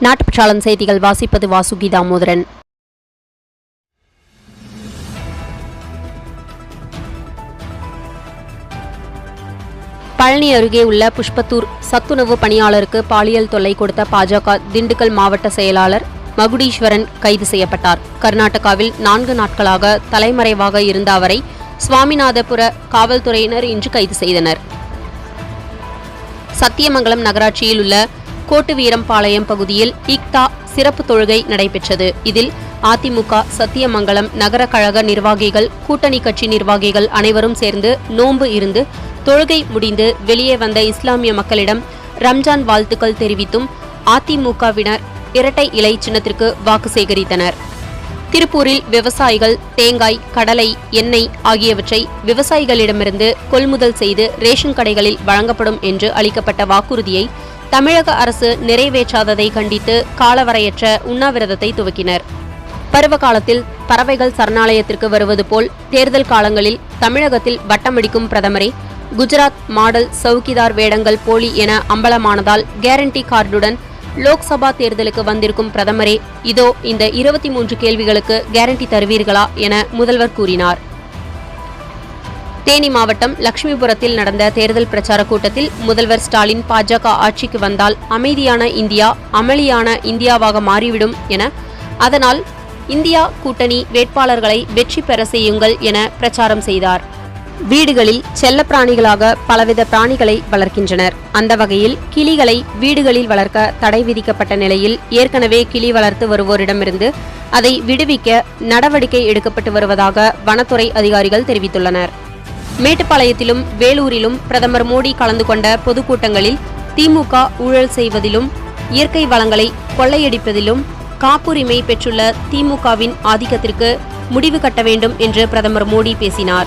நாட்டுப்பற்றாளன் செய்திகள் வாசிப்பது வாசுகி தாமோதரன் பழனி அருகே உள்ள புஷ்பத்தூர் சத்துணவு பணியாளருக்கு பாலியல் தொல்லை கொடுத்த பாஜக திண்டுக்கல் மாவட்ட செயலாளர் மகுடீஸ்வரன் கைது செய்யப்பட்டார். கர்நாடகாவில் நான்கு நாட்களாக தலைமறைவாக இருந்த அவரை சுவாமிநாதபுர காவல்துறையினர் இன்று கைது செய்தனர். சத்தியமங்கலம் நகராட்சியில் உள்ள கோட்டு வீரம்பாளையம் பகுதியில் இக்தா சிறப்பு தொழுகை நடைபெற்றது. இதில் அதிமுக சத்தியமங்கலம் நகர கழக நிர்வாகிகள் கூட்டணி கட்சி நிர்வாகிகள் அனைவரும் சேர்ந்து நோன்பு இருந்து தொழுகை முடிந்து வெளியே வந்த இஸ்லாமிய மக்களிடம் ரம்ஜான் வாழ்த்துக்கள் தெரிவித்தும் அதிமுகவினர் இரட்டை இலை சின்னத்திற்கு வாக்கு சேகரித்தனர். திருப்பூரில் விவசாயிகள் தேங்காய் கடலை எண்ணெய் ஆகியவற்றை விவசாயிகளிடமிருந்து கொள்முதல் செய்து ரேஷன் கடைகளில் வழங்கப்படும் என்று அளிக்கப்பட்ட வாக்குறுதியை தமிழக அரசு நிறைவேற்றாததை கண்டித்து காலவரையற்ற உண்ணாவிரதத்தை துவக்கினர். பருவ காலத்தில் பறவைகள் சரணாலயத்திற்கு வருவது போல் தேர்தல் காலங்களில் தமிழகத்தில் வட்டமடிக்கும் பிரதமரை குஜராத் மாடல் சவுக்கிதார் வேடங்கள் போலி என அம்பலமானதால் கேரண்டி கார்டுடன் லோக்சபா தேர்தலுக்கு வந்திருக்கும் பிரதமரே இதோ இந்த இருபத்தி மூன்று கேள்விகளுக்கு கேரண்டி தருவீர்களா என முதல்வர் கூறினார். தேனி மாவட்டம் லட்சுமிபுரத்தில் நடந்த தேர்தல் பிரச்சார கூட்டத்தில் முதல்வர் ஸ்டாலின் பாஜக ஆட்சிக்கு வந்தால் அமைதியான இந்தியா அமளியான இந்தியாவாக மாறிவிடும் என அதனால் இந்தியா கூட்டணி வேட்பாளர்களை வெற்றி பெற செய்யுங்கள் என பிரச்சாரம் செய்தார். வீடுகளில் செல்லப்பிராணிகளாக பலவித பிராணிகளை வளர்க்கின்றனர். அந்த வகையில் கிளிகளை வீடுகளில் வளர்க்க தடை விதிக்கப்பட்ட நிலையில் ஏற்கனவே கிளி வளர்த்து வருவோரிடமிருந்து அதை விடுவிக்க நடவடிக்கை எடுக்கப்பட்டு வருவதாக வனத்துறை அதிகாரிகள் தெரிவித்துள்ளனர். மேட்டுப்பாளையத்திலும் வேலூரிலும் பிரதமர் மோடி கலந்து கொண்ட பொதுக்கூட்டங்களில் திமுக ஊழல் செய்வதிலும் இயற்கை வளங்களை கொள்ளையடிப்பதிலும் காப்புரிமை பெற்றுள்ள திமுகவின் ஆதிக்கத்திற்கு முடிவு கட்ட வேண்டும் என்று பிரதமர் மோடி பேசினார்.